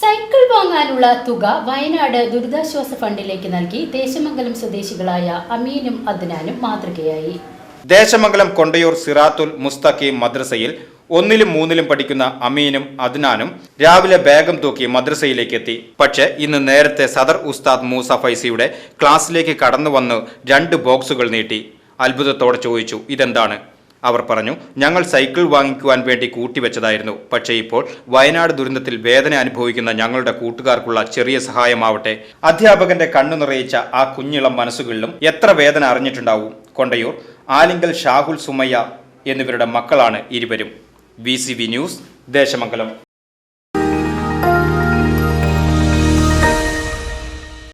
Cycle വാങ്ങാനുള്ള തുക വയനാട് ദുരിതാശ്വാസ ഫണ്ടിലേക്ക് നൽകി ദേശമംഗലം സ്വദേശികളായ അമീനും അദ്നാനും മാതൃകയായി. ദേശമംഗലം കൊണ്ടയൂർ സിറാത്തുൽ മുസ്തഖീം മദ്രസയിൽ ഒന്നിലും മൂന്നിലും പഠിക്കുന്ന അമീനും അദ്നാനും രാവിലെ ബാഗം തൂക്കി മദ്രസയിലേക്ക് എത്തി. പക്ഷേ ഇന്ന് നേരത്തെ സദർ ഉസ്താദ് മൂസ ഫൈസിയുടെ ക്ലാസ്സിലേക്ക് കടന്നു വന്ന് രണ്ട് ബോക്സുകൾ നീട്ടി. അത്ഭുതത്തോടെ ചോദിച്ചു ഇതെന്താണ്? അവർ പറഞ്ഞു ഞങ്ങൾ സൈക്കിൾ വാങ്ങിക്കുവാൻ വേണ്ടി കൂട്ടിവെച്ചതായിരുന്നു. പക്ഷേ ഇപ്പോൾ വയനാട് ദുരന്തത്തിൽ വേദന അനുഭവിക്കുന്ന ഞങ്ങളുടെ കൂട്ടുകാർക്കുള്ള ചെറിയ സഹായമാവട്ടെ. അധ്യാപകന്റെ കണ്ണു നിറയിച്ച ആ കുഞ്ഞിളം മനസ്സുകളിലും എത്ര വേദന അറിഞ്ഞിട്ടുണ്ടാവും? കൊണ്ടയൂർ ആലിങ്കൽ ഷാഹുൽ സുമയ്യ എന്നിവരുടെ മക്കളാണ് ഇരുവരും. V news Desamangalam.